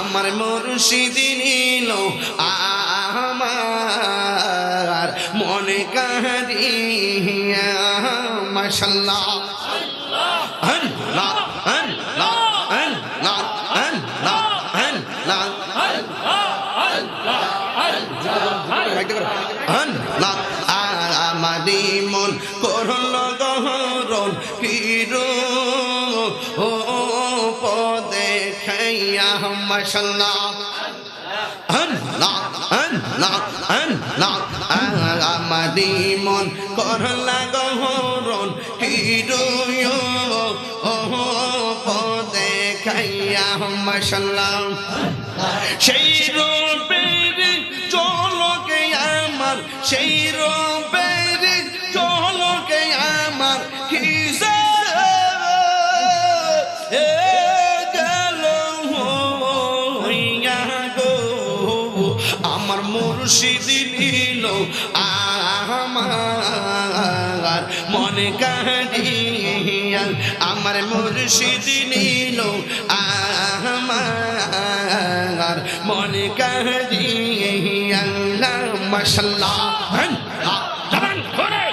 আমার মুর্শিদ নীল আমার মনে কারিয়া মাশাল্লাহ আল্লাহ আমারি মন করল গহরণ হিরো মন করলা গহরণ হিরো ও পদে খাইয়া মাশাল্লাহ সেই রূপের চলকে আমার সেই আমার মনে কাহিয়া আমার মুর্শিদ নিল। আমার মনে কাহিয়া করে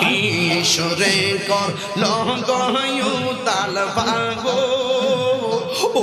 কিশোরে কর, লঙ্গয়ু তাল ভাগো ও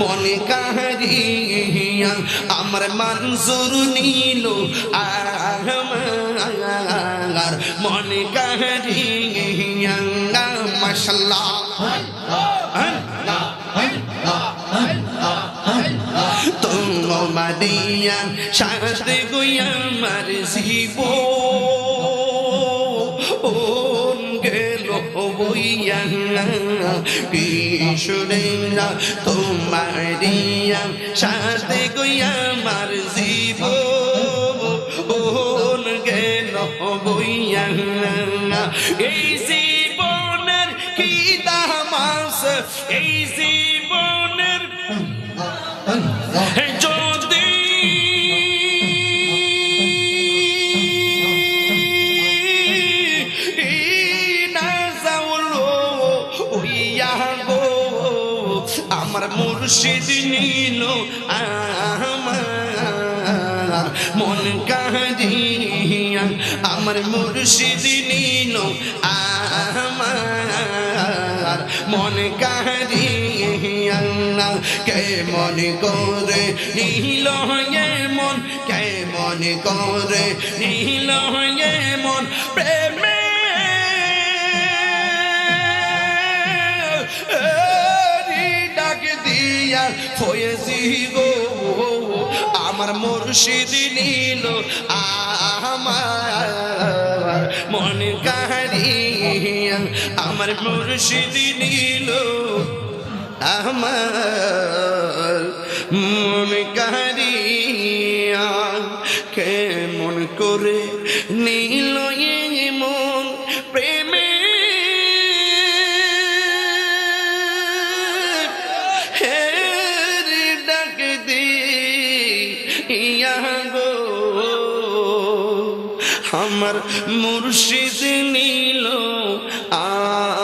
মনে কাহারিয়া আমার মনসুর নীল আমার মনে কাহারিয়া মশাল্লাহ। তোমারিয়া সাথে গুয়া মার শিব কিশোরেরা তোমারিয়া সাথে গুয়া মার শিব গেল বইয়া এই জীবনের কি দাম এই জীবনের মুর্শিদ নিল মন কাহিয়া আমার মুর্শিদ নিল আমার, মন কাহিয়া কে মনে করে নীল মন, কে মনে করে নীল মন, প্রেমে দিয়া ফয়েছি গো আমার মুর্শিদ নীল, আমার মন কাহিয়া আমার মুর্শিদ নীল, আমার মন কারিয়া কেমন করে নীল আমার মুর্শিদ নীল আমার